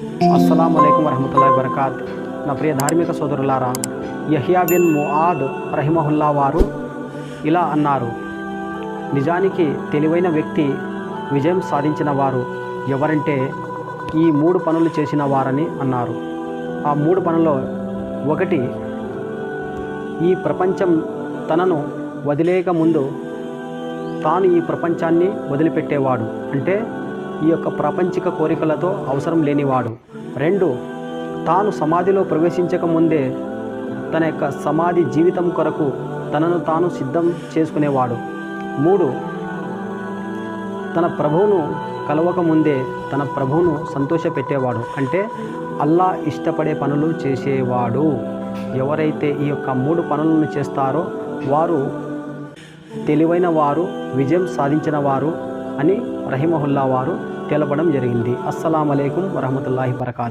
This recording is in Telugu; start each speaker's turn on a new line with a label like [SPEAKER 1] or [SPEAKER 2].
[SPEAKER 1] అస్సలం అయికం వరహమతుల్లా వరకాత్ నా ప్రియ ధార్మిక సోదరులారా యహియా బిన్ ముఆద్ రహిమహుల్లా వారు ఇలా అన్నారు. నిజానికి తెలివైన వ్యక్తి విజయం సాధించిన వారు ఎవరంటే ఈ మూడు పనులు చేసిన వారని అన్నారు. ఆ మూడు పనుల్లో ఒకటి ఈ ప్రపంచం తనను వదిలేక ముందు తాను ఈ ప్రపంచాన్ని వదిలిపెట్టేవాడు. అంటే ఈ యొక్క ప్రపంచిక కోరికలతో అవసరం లేనివాడు. రెండు తాను సమాధిలో ప్రవేశించక ముందే తన యొక్క సమాధి జీవితం కొరకు తనను తాను సిద్ధం చేసుకునేవాడు. మూడు తన ప్రభువును కలవక ముందే తన ప్రభువును సంతోషపెట్టేవాడు. అంటే అల్లా ఇష్టపడే పనులు చేసేవాడు. ఎవరైతే ఈ యొక్క మూడు పనులను చేస్తారో వారు తెలివైన వారు విజయం సాధించిన వారు అని రహిమహుల్లా వారు తెలపడం జరిగింది. అస్సలం అయికం వరహమతుల్లాహి వరకాత్